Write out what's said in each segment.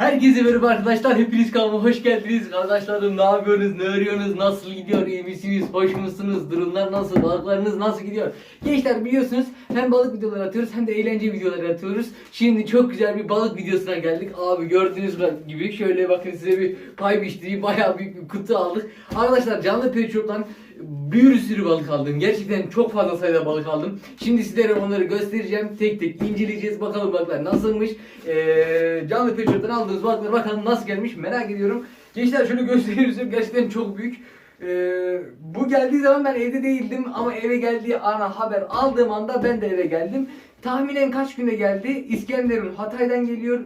Herkese merhaba arkadaşlar. Hepiniz kanalıma hoş geldiniz. Arkadaşlarım ne yapıyorsunuz? Ne örüyorsunuz? Nasıl gidiyor? İyi misiniz? Hoş musunuz? Durumlar nasıl? Balıklarınız nasıl gidiyor? Gençler biliyorsunuz hem balık videoları atıyoruz hem de eğlence videoları atıyoruz. Şimdi çok güzel bir balık videosuna geldik. Abi gördüğünüz gibi şöyle bakın size bir pay biçtiği bayağı büyük bir kutu aldık. Arkadaşlar canlı perçoptan bir sürü balık aldım. Gerçekten çok fazla sayıda balık aldım. Şimdi sizlere onları göstereceğim. Tek tek inceleyeceğiz. Bakalım balıklar nasılmış. Ee, canlı perçoptan aldığımız balıklar bakalım nasıl gelmiş merak ediyorum. Gençler şöyle gösteriyorum. Gerçekten çok büyük. Ee, bu geldiği zaman ben evde değildim ama eve geldiği ana haber aldığım anda ben de eve geldim. Tahminen kaç günde geldi? İskenderun Hatay'dan geliyor.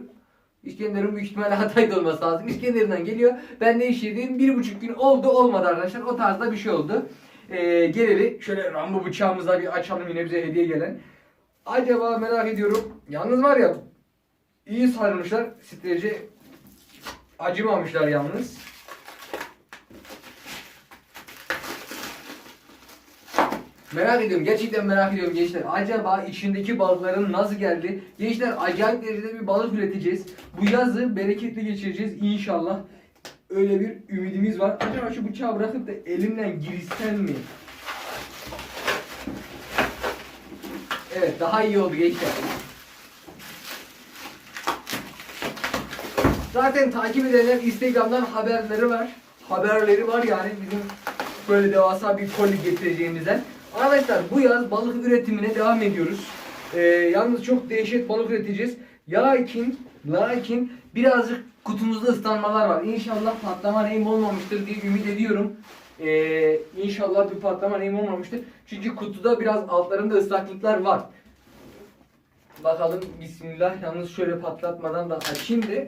İskenderun büyük ihtimalle Hatay'da olması lazım. İskenderun'dan geliyor. Ben de iş yerindeyim. Bir buçuk gün oldu olmadı arkadaşlar. O tarzda bir şey oldu. Ee, geleli şöyle Rambo bıçağımızla bir açalım yine bize hediye gelen. Acaba merak ediyorum. Yalnız var ya iyi sarılmışlar. Strece acımamışlar yalnız. Merak ediyorum. Gerçekten merak ediyorum gençler. Acaba içindeki balıkların nasıl geldi? Gençler acayip derecede bir balık üreteceğiz. Bu yazı bereketli geçireceğiz inşallah. Öyle bir ümidimiz var. Acaba şu bıçağı bırakıp da elimden girsem mi? Evet daha iyi oldu gençler. Zaten takip edenler Instagram'dan haberleri var. Haberleri var yani bizim böyle devasa bir koli getireceğimizden. Arkadaşlar bu yaz balık üretimine devam ediyoruz. Ee, yalnız çok değişik balık üreteceğiz. Lakin, lakin birazcık kutumuzda ıslanmalar var. İnşallah patlama neyim olmamıştır diye ümit ediyorum. Ee, inşallah bir patlama neyim olmamıştır. Çünkü kutuda biraz altlarında ıslaklıklar var. Bakalım bismillah yalnız şöyle patlatmadan da açayım da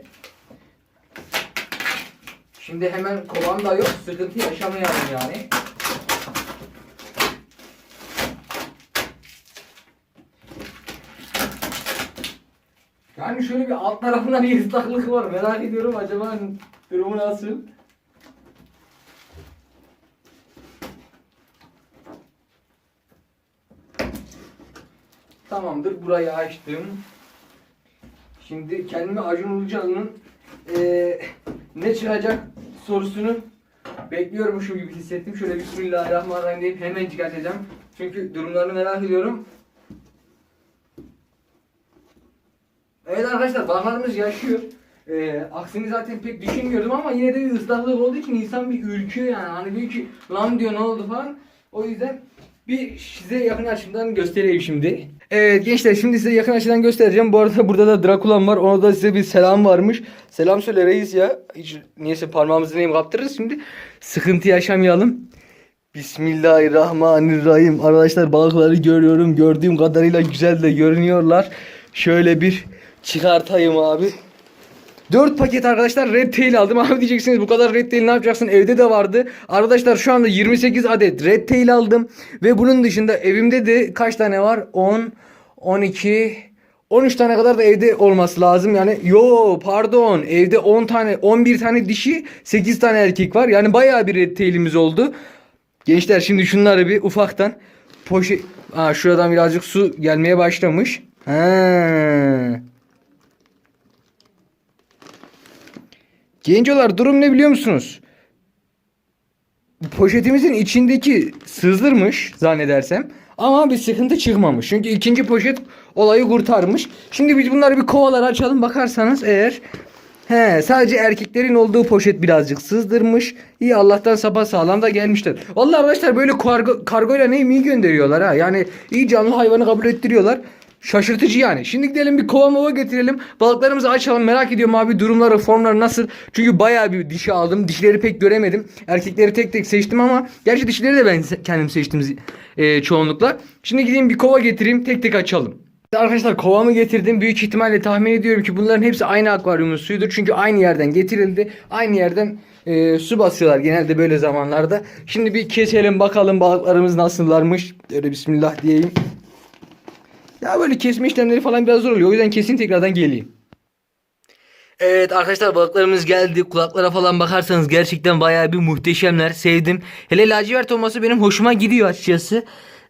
Şimdi hemen kovan da yok sıkıntı yaşamayalım yani. Yani şöyle bir alt tarafında bir ıslaklık var merak ediyorum acaba durumu nasıl? Tamamdır burayı açtım. Şimdi kendime Acun Ilıcalı'nın eee ne çıkacak sorusunu bekliyormuşum gibi hissettim. Şöyle Bismillahirrahmanirrahim deyip hemen çıkartacağım. Çünkü durumlarını merak ediyorum. Evet arkadaşlar baharımız yaşıyor. Ee, aksini zaten pek düşünmüyordum ama yine de bir ıslaklık olduğu için insan bir ürküyor yani. Hani diyor ki lan diyor ne oldu falan. O yüzden bir size yakın açımdan göstereyim şimdi. Evet gençler şimdi size yakın açıdan göstereceğim. Bu arada burada da Drakula'm var. Ona da size bir selam varmış. Selam söyle reis ya. Hiç niyeyse parmağımızı neyim kaptırırız şimdi. Sıkıntı yaşamayalım. Bismillahirrahmanirrahim. Arkadaşlar balıkları görüyorum. Gördüğüm kadarıyla güzel de görünüyorlar. Şöyle bir çıkartayım abi. 4 paket arkadaşlar red tail aldım. Abi diyeceksiniz bu kadar red tail ne yapacaksın? Evde de vardı. Arkadaşlar şu anda 28 adet red tail aldım. Ve bunun dışında evimde de kaç tane var? 10, 12, 13 tane kadar da evde olması lazım. Yani yo pardon evde 10 tane 11 tane dişi 8 tane erkek var. Yani bayağı bir red tail'imiz oldu. Gençler şimdi şunları bir ufaktan poşet... Aa, şuradan birazcık su gelmeye başlamış. Ha. Gencolar durum ne biliyor musunuz? Poşetimizin içindeki sızdırmış zannedersem. Ama bir sıkıntı çıkmamış. Çünkü ikinci poşet olayı kurtarmış. Şimdi biz bunları bir kovalar açalım bakarsanız eğer He sadece erkeklerin olduğu poşet birazcık sızdırmış. İyi Allah'tan sapa sağlam da gelmişler. Vallahi arkadaşlar böyle kargo, kargoyla neyim iyi gönderiyorlar ha. Yani iyi canlı hayvanı kabul ettiriyorlar. Şaşırtıcı yani. Şimdi gidelim bir kova mova getirelim. Balıklarımızı açalım. Merak ediyorum abi durumları, formları nasıl? Çünkü bayağı bir dişi aldım. Dişleri pek göremedim. Erkekleri tek tek seçtim ama gerçi dişleri de ben kendim seçtim e, çoğunlukla. Şimdi gideyim bir kova getireyim. Tek tek açalım. Arkadaşlar kovamı getirdim. Büyük ihtimalle tahmin ediyorum ki bunların hepsi aynı akvaryumun suyudur. Çünkü aynı yerden getirildi. Aynı yerden e, su basıyorlar genelde böyle zamanlarda. Şimdi bir keselim bakalım balıklarımız nasıllarmış. Öyle bismillah diyeyim. Ya böyle kesme işlemleri falan biraz zor oluyor. O yüzden kesin tekrardan geleyim. Evet arkadaşlar balıklarımız geldi. Kulaklara falan bakarsanız gerçekten bayağı bir muhteşemler. Sevdim. Hele lacivert olması benim hoşuma gidiyor açıkçası.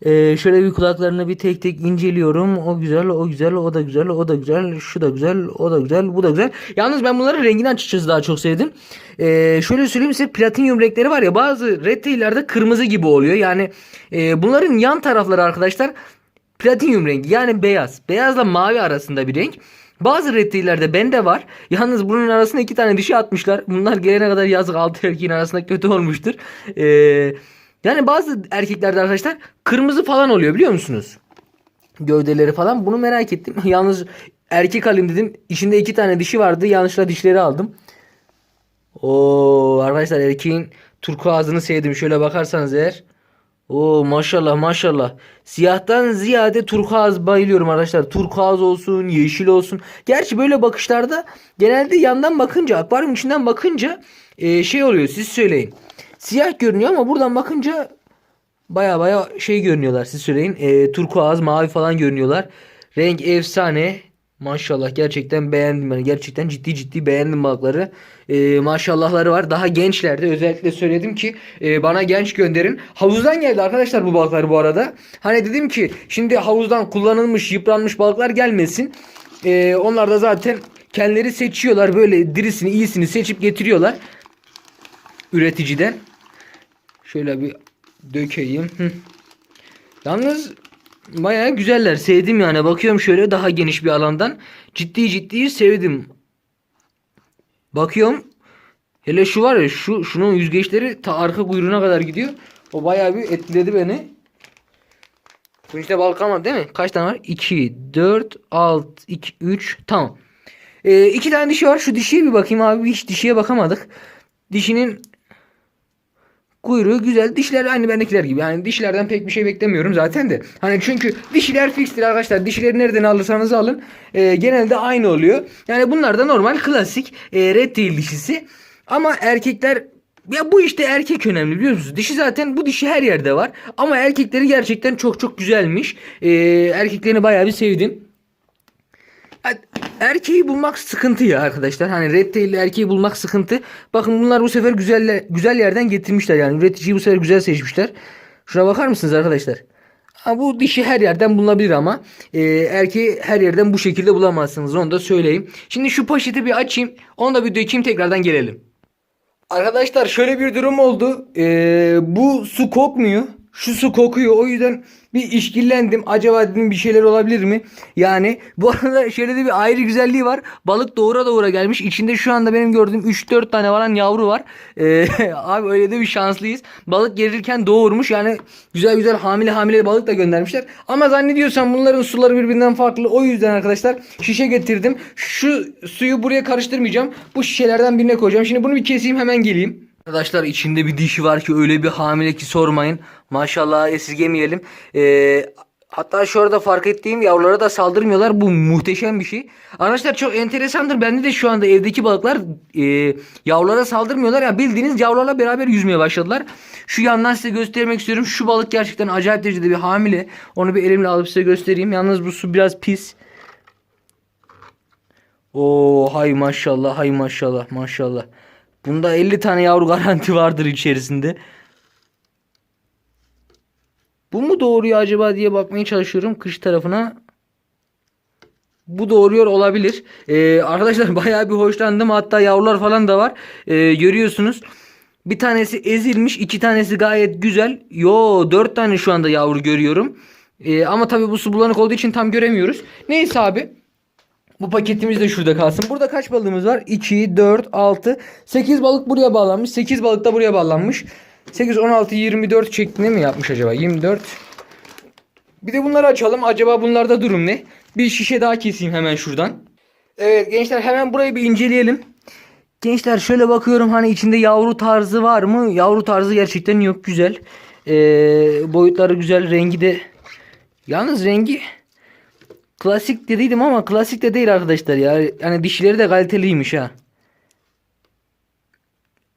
Ee, şöyle bir kulaklarını bir tek tek inceliyorum. O güzel, o güzel, o da güzel, o da güzel, şu da güzel, o da güzel, bu da güzel. Yalnız ben bunların rengini açıkçası daha çok sevdim. Ee, şöyle söyleyeyim size platinyum renkleri var ya bazı red kırmızı gibi oluyor. Yani e, bunların yan tarafları arkadaşlar platinyum rengi yani beyaz. Beyazla mavi arasında bir renk. Bazı reptillerde bende var. Yalnız bunun arasına iki tane dişi atmışlar. Bunlar gelene kadar yazık altı erkeğin arasında kötü olmuştur. Ee, yani bazı erkeklerde arkadaşlar kırmızı falan oluyor biliyor musunuz? Gövdeleri falan. Bunu merak ettim. Yalnız erkek alayım dedim. İçinde iki tane dişi vardı. Yanlışla dişleri aldım. Oo arkadaşlar erkeğin turkuazını sevdim. Şöyle bakarsanız eğer. Oo maşallah maşallah. Siyahtan ziyade turkuaz bayılıyorum arkadaşlar. Turkuaz olsun, yeşil olsun. Gerçi böyle bakışlarda genelde yandan bakınca, akvaryum içinden bakınca e, şey oluyor. Siz söyleyin. Siyah görünüyor ama buradan bakınca baya baya şey görünüyorlar. Siz söyleyin. E, turkuaz, mavi falan görünüyorlar. Renk efsane. Maşallah gerçekten beğendim yani gerçekten ciddi ciddi beğendim balıkları. Ee, maşallahları var. Daha gençlerdi. Özellikle söyledim ki e, bana genç gönderin. Havuzdan geldi arkadaşlar bu balıklar bu arada. Hani dedim ki şimdi havuzdan kullanılmış, yıpranmış balıklar gelmesin. Ee, onlar da zaten kendileri seçiyorlar. Böyle dirisini, iyisini seçip getiriyorlar. Üreticiden. Şöyle bir dökeyim. Hı. Yalnız Bayağı güzeller. Sevdim yani. Bakıyorum şöyle daha geniş bir alandan. Ciddi ciddi sevdim. Bakıyorum. Hele şu var ya şu şunun yüzgeçleri ta arka kuyruğuna kadar gidiyor. O bayağı bir etkiledi beni. Bu işte balık kalmadı değil mi? Kaç tane var? 2, 4, 6, 2, 3. Tamam. Ee, iki tane dişi var. Şu dişiye bir bakayım abi. Hiç dişiye bakamadık. Dişinin Kuyruğu güzel. Dişler aynı bendekiler gibi. Yani dişlerden pek bir şey beklemiyorum zaten de. Hani çünkü dişiler fikstir arkadaşlar. Dişileri nereden alırsanız alın. e, genelde aynı oluyor. Yani bunlar da normal klasik e, red tail dişisi. Ama erkekler ya bu işte erkek önemli biliyor musunuz? Dişi zaten bu dişi her yerde var. Ama erkekleri gerçekten çok çok güzelmiş. E, erkeklerini bayağı bir sevdim. Erkeği bulmak sıkıntı ya arkadaşlar. Hani red tail'li erkeği bulmak sıkıntı. Bakın bunlar bu sefer güzel güzel yerden getirmişler yani. Üreticiyi bu sefer güzel seçmişler. Şuna bakar mısınız arkadaşlar? Ha, bu dişi her yerden bulunabilir ama e, erkeği her yerden bu şekilde bulamazsınız. Onu da söyleyeyim. Şimdi şu poşeti bir açayım. Onu da bir dökeyim tekrardan gelelim. Arkadaşlar şöyle bir durum oldu. Ee, bu su kokmuyor. Şu su kokuyor. O yüzden bir işkillendim. Acaba dedim bir şeyler olabilir mi? Yani bu arada şöyle de bir ayrı güzelliği var. Balık doğura doğura gelmiş. İçinde şu anda benim gördüğüm 3-4 tane falan yavru var. Ee, abi öyle de bir şanslıyız. Balık gelirken doğurmuş. Yani güzel güzel hamile hamile balık da göndermişler. Ama zannediyorsam bunların suları birbirinden farklı. O yüzden arkadaşlar şişe getirdim. Şu suyu buraya karıştırmayacağım. Bu şişelerden birine koyacağım. Şimdi bunu bir keseyim hemen geleyim. Arkadaşlar içinde bir dişi var ki öyle bir hamile ki sormayın. Maşallah esirgemeyelim. Ee, hatta şu arada fark ettiğim yavrulara da saldırmıyorlar. Bu muhteşem bir şey. Arkadaşlar çok enteresandır. Bende de şu anda evdeki balıklar e, yavrulara saldırmıyorlar. Yani bildiğiniz yavrularla beraber yüzmeye başladılar. Şu yandan size göstermek istiyorum. Şu balık gerçekten acayip derecede bir hamile. Onu bir elimle alıp size göstereyim. Yalnız bu su biraz pis. Oo hay maşallah hay maşallah maşallah. Bunda 50 tane yavru garanti vardır içerisinde. Bu mu doğuruyor acaba diye bakmaya çalışıyorum kış tarafına. Bu doğuruyor olabilir. Ee, arkadaşlar bayağı bir hoşlandım. Hatta yavrular falan da var. Ee, görüyorsunuz. Bir tanesi ezilmiş. iki tanesi gayet güzel. Yo dört tane şu anda yavru görüyorum. Ee, ama tabii bu su bulanık olduğu için tam göremiyoruz. Neyse abi. Bu paketimiz de şurada kalsın. Burada kaç balığımız var? 2, 4, 6, 8 balık buraya bağlanmış. 8 balık da buraya bağlanmış. 8, 16, 24 şeklinde mi yapmış acaba? 24. Bir de bunları açalım. Acaba bunlarda durum ne? Bir şişe daha keseyim hemen şuradan. Evet gençler hemen burayı bir inceleyelim. Gençler şöyle bakıyorum hani içinde yavru tarzı var mı? Yavru tarzı gerçekten yok. Güzel. Ee, boyutları güzel. Rengi de Yalnız rengi Klasik dediydim ama klasik de değil arkadaşlar ya. Yani dişleri de kaliteliymiş ha.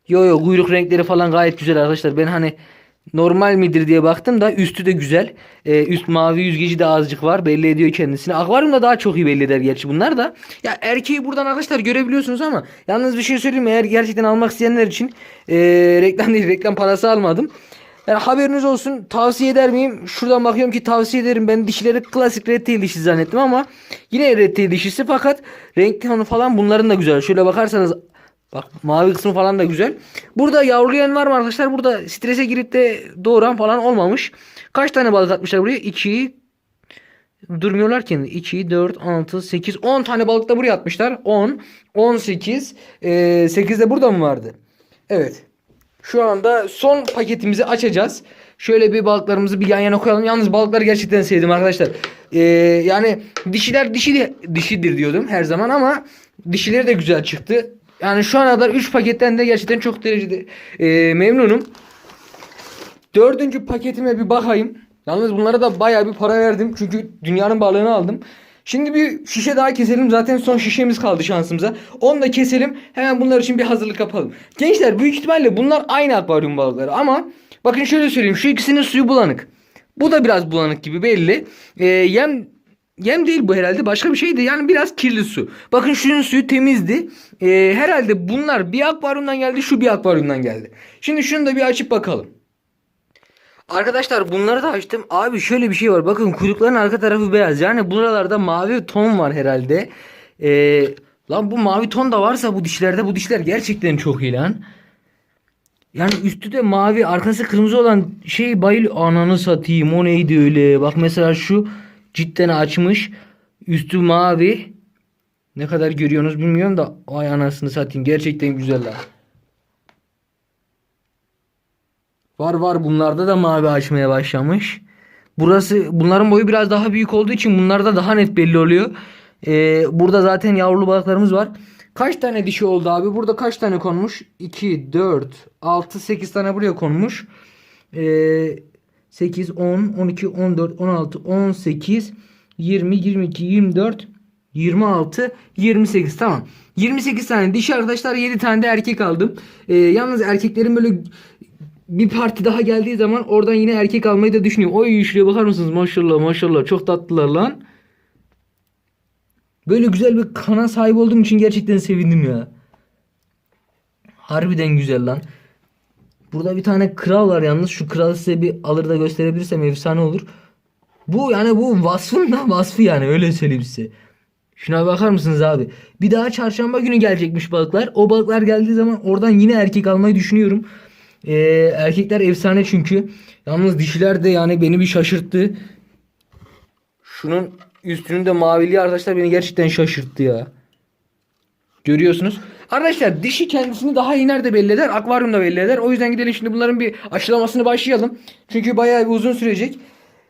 Yo yo kuyruk renkleri falan gayet güzel arkadaşlar. Ben hani normal midir diye baktım da üstü de güzel. Ee, üst mavi yüzgeci de azıcık var. Belli ediyor kendisini. Akvaryumda daha çok iyi belli eder gerçi bunlar da. Ya erkeği buradan arkadaşlar görebiliyorsunuz ama yalnız bir şey söyleyeyim? Eğer gerçekten almak isteyenler için ee, reklam değil reklam parası almadım. Yani haberiniz olsun tavsiye eder miyim? Şuradan bakıyorum ki tavsiye ederim. Ben dişileri klasik red tail dişi zannettim ama yine red tail dişisi fakat renk tonu falan bunların da güzel. Şöyle bakarsanız bak mavi kısmı falan da güzel. Burada yavrulayan var mı arkadaşlar? Burada strese girip de doğuran falan olmamış. Kaç tane balık atmışlar buraya? 2 durmuyorlar ki. 2, 4, 6, 8, 10 tane balık da buraya atmışlar. 10, 18, e, 8 de burada mı vardı? Evet. Şu anda son paketimizi açacağız. Şöyle bir balıklarımızı bir yan yana koyalım. Yalnız balıkları gerçekten sevdim arkadaşlar. Ee, yani dişiler dişi dişidir diyordum her zaman ama dişileri de güzel çıktı. Yani şu ana kadar 3 paketten de gerçekten çok derecede e, memnunum. Dördüncü paketime bir bakayım. Yalnız bunlara da bayağı bir para verdim. Çünkü dünyanın balığını aldım. Şimdi bir şişe daha keselim. Zaten son şişemiz kaldı şansımıza. Onu da keselim. Hemen bunlar için bir hazırlık yapalım. Gençler büyük ihtimalle bunlar aynı akvaryum balıkları. Ama bakın şöyle söyleyeyim. Şu ikisinin suyu bulanık. Bu da biraz bulanık gibi belli. Ee, yem Yem değil bu herhalde başka bir şeydi yani biraz kirli su. Bakın şunun suyu temizdi. Ee, herhalde bunlar bir akvaryumdan geldi şu bir akvaryumdan geldi. Şimdi şunu da bir açıp bakalım. Arkadaşlar bunları da açtım. Abi şöyle bir şey var. Bakın kuyrukların arka tarafı beyaz. Yani buralarda mavi ton var herhalde. Ee, lan bu mavi ton da varsa bu dişlerde bu dişler gerçekten çok iyi lan. Yani üstü de mavi arkası kırmızı olan şey bayıl ananı satayım o neydi öyle. Bak mesela şu cidden açmış. Üstü mavi. Ne kadar görüyorsunuz bilmiyorum da ay anasını satayım gerçekten güzel lan. Var var bunlarda da mavi açmaya başlamış. Burası bunların boyu biraz daha büyük olduğu için bunlarda daha net belli oluyor. Ee, burada zaten yavrulu balıklarımız var. Kaç tane dişi oldu abi? Burada kaç tane konmuş? 2, 4, 6, 8 tane buraya konmuş. Ee, 8, 10, 12, 14, 16, 18, 20, 22, 24, 26, 28 tamam. 28 tane dişi arkadaşlar 7 tane de erkek aldım. Ee, yalnız erkeklerin böyle bir parti daha geldiği zaman oradan yine erkek almayı da düşünüyorum. Oy şuraya bakar mısınız? Maşallah maşallah çok tatlılar lan. Böyle güzel bir kana sahip olduğum için gerçekten sevindim ya. Harbiden güzel lan. Burada bir tane kral var yalnız. Şu kralı size bir alır da gösterebilirsem efsane olur. Bu yani bu vasfın da vasfı yani öyle söyleyeyim size. Şuna bakar mısınız abi? Bir daha çarşamba günü gelecekmiş balıklar. O balıklar geldiği zaman oradan yine erkek almayı düşünüyorum. Ee, erkekler efsane çünkü. Yalnız dişiler de yani beni bir şaşırttı. Şunun üstünün de maviliği arkadaşlar beni gerçekten şaşırttı ya. Görüyorsunuz. Arkadaşlar dişi kendisini daha iyi nerede belli eder? Akvaryumda belli eder. O yüzden gidelim şimdi bunların bir aşılamasını başlayalım. Çünkü bayağı bir uzun sürecek.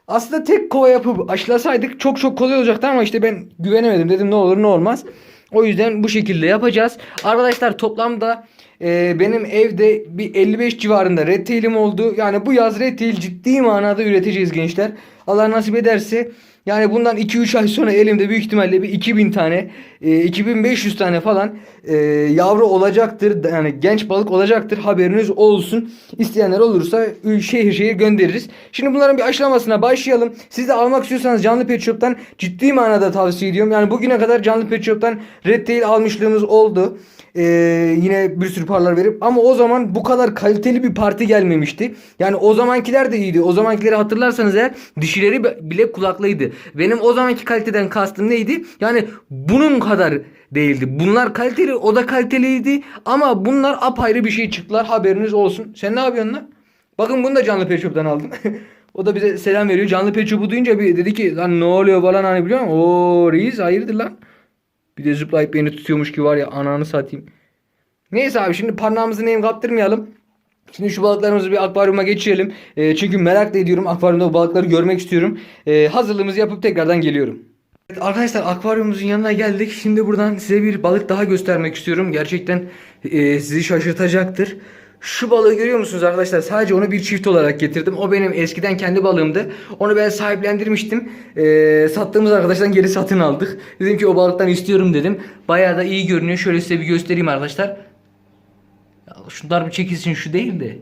Aslında tek kova yapıp aşılasaydık çok çok kolay olacaktı ama işte ben güvenemedim. Dedim ne olur ne olmaz. O yüzden bu şekilde yapacağız. Arkadaşlar toplamda e, benim evde bir 55 civarında red oldu. Yani bu yaz red ciddi manada üreteceğiz gençler. Allah nasip ederse yani bundan 2-3 ay sonra elimde büyük ihtimalle bir 2000 tane, e, 2500 tane falan e, yavru olacaktır. Yani genç balık olacaktır. Haberiniz olsun. İsteyenler olursa şehir şehir göndeririz. Şimdi bunların bir aşılamasına başlayalım. Siz de almak istiyorsanız canlı pet shop'tan ciddi manada tavsiye ediyorum. Yani bugüne kadar canlı pet shop'tan red tail almışlığımız oldu. Ee, yine bir sürü paralar verip ama o zaman bu kadar kaliteli bir parti gelmemişti. Yani o zamankiler de iyiydi. O zamankileri hatırlarsanız eğer dişileri bile kulaklıydı. Benim o zamanki kaliteden kastım neydi? Yani bunun kadar değildi. Bunlar kaliteli, o da kaliteliydi ama bunlar apayrı bir şey çıktılar. Haberiniz olsun. Sen ne yapıyorsun lan? Bakın bunu da canlı pet aldım. o da bize selam veriyor. Canlı pet duyunca bir dedi ki lan ne oluyor falan hani biliyor musun? Oo reis hayırdır lan? Bir de zıplayıp beni tutuyormuş ki var ya ananı satayım. Neyse abi şimdi parmağımızı neyim kaptırmayalım. Şimdi şu balıklarımızı bir akvaryuma geçirelim. E, çünkü merak da ediyorum. Akvaryumda bu balıkları görmek istiyorum. E, hazırlığımızı yapıp tekrardan geliyorum. Evet, arkadaşlar akvaryumumuzun yanına geldik. Şimdi buradan size bir balık daha göstermek istiyorum. Gerçekten e, sizi şaşırtacaktır. Şu balığı görüyor musunuz arkadaşlar? Sadece onu bir çift olarak getirdim. O benim eskiden kendi balığımdı. Onu ben sahiplendirmiştim. Ee, sattığımız arkadaştan geri satın aldık. Dedim ki o balıktan istiyorum dedim. Bayağı da iyi görünüyor. Şöyle size bir göstereyim arkadaşlar. Ya şunlar bir çekilsin şu değil de.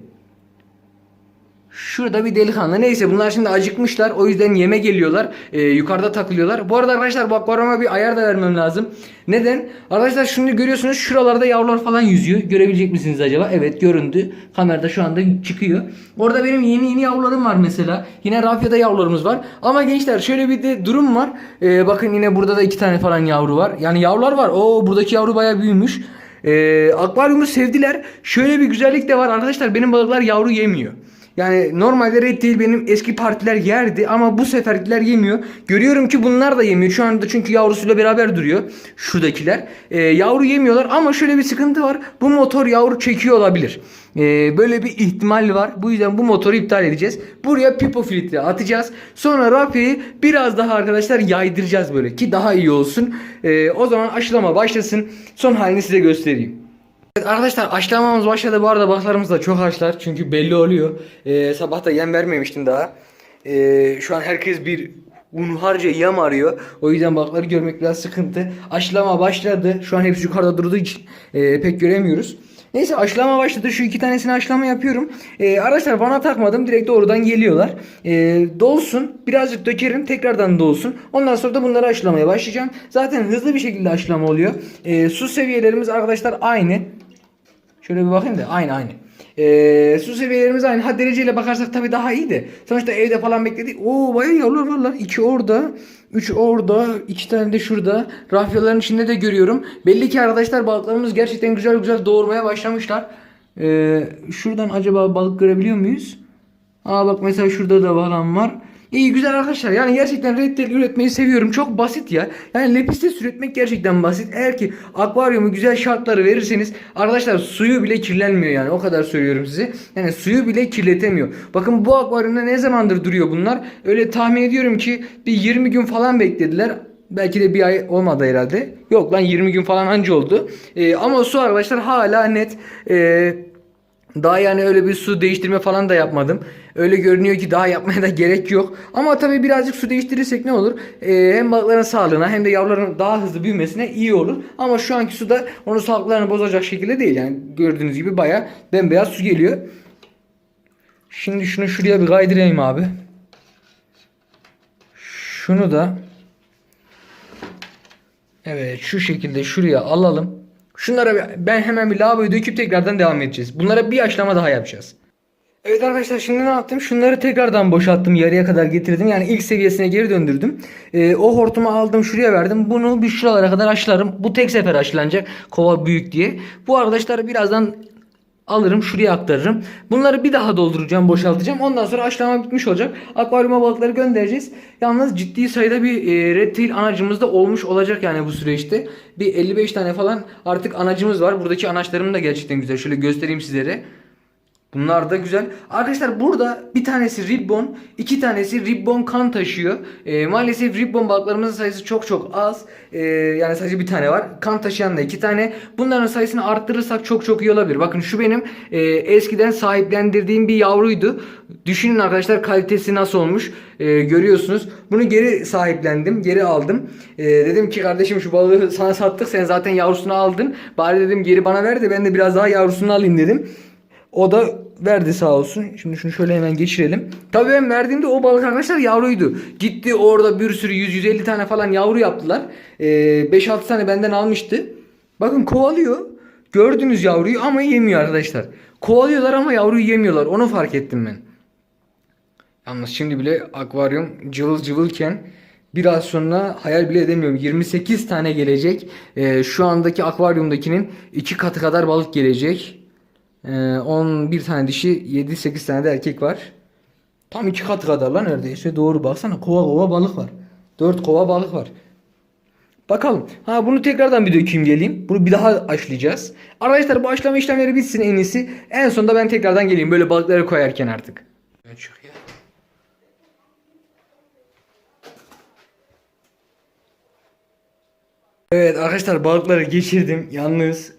Şurada bir delikanlı. Neyse bunlar şimdi acıkmışlar. O yüzden yeme geliyorlar. Ee, yukarıda takılıyorlar. Bu arada arkadaşlar bu akvaryuma bir ayar da vermem lazım. Neden? Arkadaşlar şunu görüyorsunuz. Şuralarda yavrular falan yüzüyor. Görebilecek misiniz acaba? Evet göründü. Kamerada şu anda çıkıyor. Orada benim yeni yeni yavrularım var mesela. Yine rafyada yavrularımız var. Ama gençler şöyle bir de durum var. Ee, bakın yine burada da iki tane falan yavru var. Yani yavrular var. Oo buradaki yavru bayağı büyümüş. Ee, akvaryumu sevdiler. Şöyle bir güzellik de var arkadaşlar. Benim balıklar yavru yemiyor. Yani normalde red değil benim eski partiler yerdi ama bu seferkiler yemiyor. Görüyorum ki bunlar da yemiyor. Şu anda çünkü yavrusuyla beraber duruyor. Şuradakiler. Ee, yavru yemiyorlar ama şöyle bir sıkıntı var. Bu motor yavru çekiyor olabilir. Ee, böyle bir ihtimal var. Bu yüzden bu motoru iptal edeceğiz. Buraya pipo filtre atacağız. Sonra rafyayı biraz daha arkadaşlar yaydıracağız böyle ki daha iyi olsun. Ee, o zaman aşılama başlasın. Son halini size göstereyim. Evet arkadaşlar aşılamamız başladı. Bu arada balıklarımız da çok açlar. Çünkü belli oluyor. Ee, sabah da yem vermemiştim daha. Ee, şu an herkes bir unharca yem arıyor. O yüzden balıkları görmek biraz sıkıntı. Aşılama başladı. Şu an hepsi yukarıda durduğu için e, pek göremiyoruz. Neyse aşılama başladı. Şu iki tanesini aşılama yapıyorum. Ee, arkadaşlar bana takmadım. Direkt doğrudan geliyorlar. Ee, dolsun. Birazcık dökerim. Tekrardan dolsun. Ondan sonra da bunları aşılamaya başlayacağım. Zaten hızlı bir şekilde aşılama oluyor. Ee, su seviyelerimiz arkadaşlar aynı. Şöyle bir bakayım da aynı aynı. Ee, su seviyelerimiz aynı. Ha dereceyle bakarsak tabii daha iyi de. Sonuçta evde falan bekledik. Oo bayağı yavrular varlar. İki orada. Üç orada. iki tane de şurada. Rafyaların içinde de görüyorum. Belli ki arkadaşlar balıklarımız gerçekten güzel güzel doğurmaya başlamışlar. Ee, şuradan acaba balık görebiliyor muyuz? Aa bak mesela şurada da falan var. İyi güzel arkadaşlar yani gerçekten red tail üretmeyi seviyorum. Çok basit ya. Yani lepistes üretmek gerçekten basit. Eğer ki akvaryumu güzel şartları verirseniz arkadaşlar suyu bile kirlenmiyor yani. O kadar söylüyorum size. Yani suyu bile kirletemiyor. Bakın bu akvaryumda ne zamandır duruyor bunlar? Öyle tahmin ediyorum ki bir 20 gün falan beklediler. Belki de bir ay olmadı herhalde. Yok lan 20 gün falan anca oldu. Ee, ama su arkadaşlar hala net. Ee, daha yani öyle bir su değiştirme falan da yapmadım. Öyle görünüyor ki daha yapmaya da gerek yok. Ama tabii birazcık su değiştirirsek ne olur? Ee, hem balıkların sağlığına hem de yavruların daha hızlı büyümesine iyi olur. Ama şu anki suda onun sağlıklarını bozacak şekilde değil. Yani gördüğünüz gibi baya bembeyaz su geliyor. Şimdi şunu şuraya bir kaydırayım abi. Şunu da Evet şu şekilde şuraya alalım. Şunlara ben hemen bir lavaboya döküp tekrardan devam edeceğiz. Bunlara bir aşlama daha yapacağız. Evet arkadaşlar şimdi ne yaptım? Şunları tekrardan boşalttım. Yarıya kadar getirdim. Yani ilk seviyesine geri döndürdüm. Ee, o hortumu aldım şuraya verdim. Bunu bir şuralara kadar aşılarım. Bu tek sefer aşılanacak. Kova büyük diye. Bu arkadaşlar birazdan alırım şuraya aktarırım. Bunları bir daha dolduracağım, boşaltacağım. Ondan sonra aşılama bitmiş olacak. Akvaryuma balıkları göndereceğiz. Yalnız ciddi sayıda bir e, red tail anacımız da olmuş olacak yani bu süreçte. Bir 55 tane falan artık anacımız var. Buradaki anaçlarım da gerçekten güzel. Şöyle göstereyim sizlere. Bunlar da güzel. Arkadaşlar burada bir tanesi ribbon, iki tanesi ribbon kan taşıyor. Ee, maalesef ribbon balıklarımızın sayısı çok çok az. Ee, yani sadece bir tane var. Kan taşıyan da iki tane. Bunların sayısını arttırırsak çok çok iyi olabilir. Bakın şu benim e, eskiden sahiplendirdiğim bir yavruydu. Düşünün arkadaşlar kalitesi nasıl olmuş. Ee, görüyorsunuz. Bunu geri sahiplendim. Geri aldım. Ee, dedim ki kardeşim şu balığı sana sattık. Sen zaten yavrusunu aldın. Bari dedim geri bana ver de ben de biraz daha yavrusunu alayım dedim. O da verdi sağ olsun. Şimdi şunu şöyle hemen geçirelim. Tabii ben verdiğimde o balık arkadaşlar yavruydu. Gitti orada bir sürü 100-150 tane falan yavru yaptılar. Ee, 5-6 tane benden almıştı. Bakın kovalıyor. Gördünüz yavruyu ama yemiyor arkadaşlar. Kovalıyorlar ama yavruyu yemiyorlar. Onu fark ettim ben. Yalnız şimdi bile akvaryum cıvıl cıvılken biraz sonra hayal bile edemiyorum. 28 tane gelecek. Ee, şu andaki akvaryumdakinin iki katı kadar balık gelecek. Ee, 11 tane dişi 7-8 tane de erkek var. Tam iki katı kadar lan neredeyse. Doğru baksana kova kova balık var. 4 kova balık var. Bakalım. Ha bunu tekrardan bir dökeyim geleyim. Bunu bir daha aşlayacağız. Arkadaşlar bu aşlama işlemleri bitsin en iyisi. En sonunda ben tekrardan geleyim. Böyle balıkları koyarken artık. Çık ya. Evet arkadaşlar balıkları geçirdim. Yalnız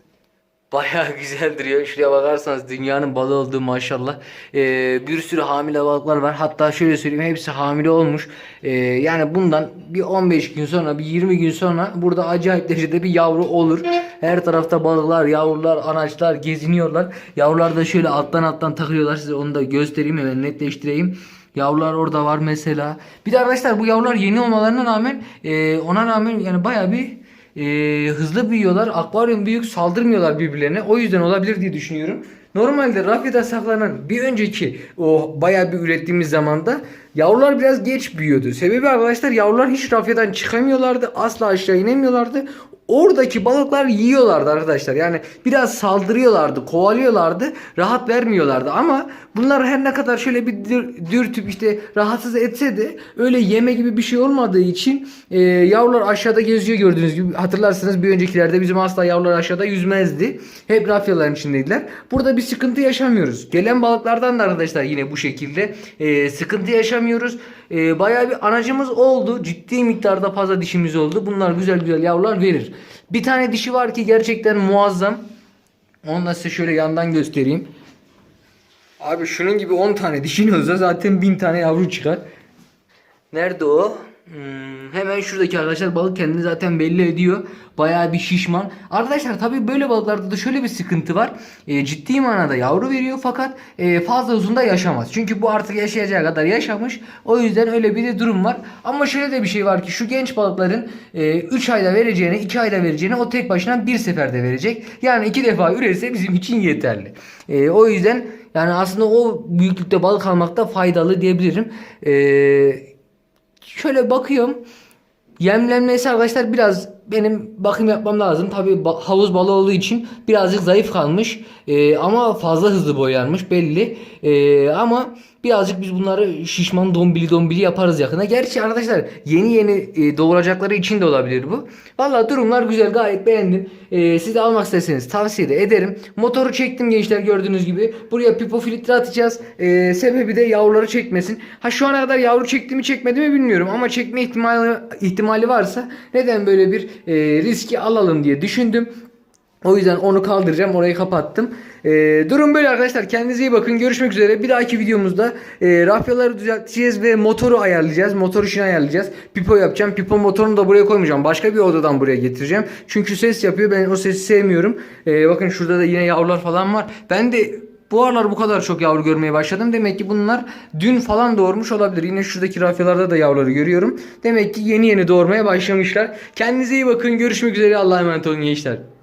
Bayağı güzel duruyor. Şuraya bakarsanız dünyanın balı olduğu maşallah. Ee, bir sürü hamile balıklar var. Hatta şöyle söyleyeyim hepsi hamile olmuş. Ee, yani bundan bir 15 gün sonra bir 20 gün sonra burada acayip derecede bir yavru olur. Her tarafta balıklar, yavrular, anaçlar geziniyorlar. Yavrular da şöyle alttan alttan takılıyorlar. Size onu da göstereyim hemen netleştireyim. Yavrular orada var mesela. Bir de arkadaşlar bu yavrular yeni olmalarına rağmen e, ona rağmen yani bayağı bir e, hızlı büyüyorlar. Akvaryum büyük saldırmıyorlar birbirlerine. O yüzden olabilir diye düşünüyorum. Normalde rafyada saklanan bir önceki o bayağı bir ürettiğimiz zamanda yavrular biraz geç büyüyordu. Sebebi arkadaşlar yavrular hiç rafyadan çıkamıyorlardı. Asla aşağı inemiyorlardı. Oradaki balıklar yiyorlardı arkadaşlar. Yani biraz saldırıyorlardı, kovalıyorlardı, rahat vermiyorlardı. Ama bunlar her ne kadar şöyle bir dür- dürtüp işte rahatsız etse de öyle yeme gibi bir şey olmadığı için e, yavrular aşağıda geziyor gördüğünüz gibi. Hatırlarsınız bir öncekilerde bizim asla yavrular aşağıda yüzmezdi. Hep rafyaların içindeydiler. Burada bir sıkıntı yaşamıyoruz. Gelen balıklardan da arkadaşlar yine bu şekilde e, sıkıntı yaşamıyoruz. E, bayağı bir anacımız oldu. Ciddi miktarda fazla dişimiz oldu. Bunlar güzel güzel yavrular verir. Bir tane dişi var ki gerçekten muazzam. Onu da size şöyle yandan göstereyim. Abi şunun gibi 10 tane dişin olsa zaten 1000 tane yavru çıkar. Nerede o? Hmm, hemen şuradaki arkadaşlar balık kendini zaten belli ediyor. Bayağı bir şişman. Arkadaşlar tabii böyle balıklarda da şöyle bir sıkıntı var. E, ciddi manada yavru veriyor fakat e, fazla uzun da yaşamaz. Çünkü bu artık yaşayacağı kadar yaşamış. O yüzden öyle bir de durum var. Ama şöyle de bir şey var ki şu genç balıkların 3 ayda vereceğini 2 ayda vereceğini o tek başına bir seferde verecek. Yani iki defa üretse bizim için yeterli. E, o yüzden yani aslında o büyüklükte balık almakta faydalı diyebilirim. Eee şöyle bakıyorum. Yemlenmesi arkadaşlar biraz benim bakım yapmam lazım. Tabi havuz balığı olduğu için birazcık zayıf kalmış. Ee, ama fazla hızlı boyanmış belli. Ee, ama birazcık biz bunları şişman dombili dombili yaparız yakında. Gerçi arkadaşlar yeni yeni e, doğuracakları için de olabilir bu. Valla durumlar güzel gayet beğendim. Ee, siz de almak isterseniz tavsiye de ederim. Motoru çektim gençler gördüğünüz gibi. Buraya pipo filtre atacağız. Ee, sebebi de yavruları çekmesin. Ha şu ana kadar yavru çekti mi çekmedi mi bilmiyorum. Ama çekme ihtimali, ihtimali varsa neden böyle bir e, riski alalım diye düşündüm. O yüzden onu kaldıracağım. Orayı kapattım. E, durum böyle arkadaşlar. Kendinize iyi bakın. Görüşmek üzere. Bir dahaki videomuzda e, rafyaları düzelteceğiz ve motoru ayarlayacağız. Motor işini ayarlayacağız. Pipo yapacağım. Pipo motorunu da buraya koymayacağım. Başka bir odadan buraya getireceğim. Çünkü ses yapıyor. Ben o sesi sevmiyorum. E, bakın şurada da yine yavrular falan var. Ben de bu aralar bu kadar çok yavru görmeye başladım. Demek ki bunlar dün falan doğurmuş olabilir. Yine şuradaki rafyalarda da yavruları görüyorum. Demek ki yeni yeni doğurmaya başlamışlar. Kendinize iyi bakın. Görüşmek üzere. Allah'a emanet olun gençler.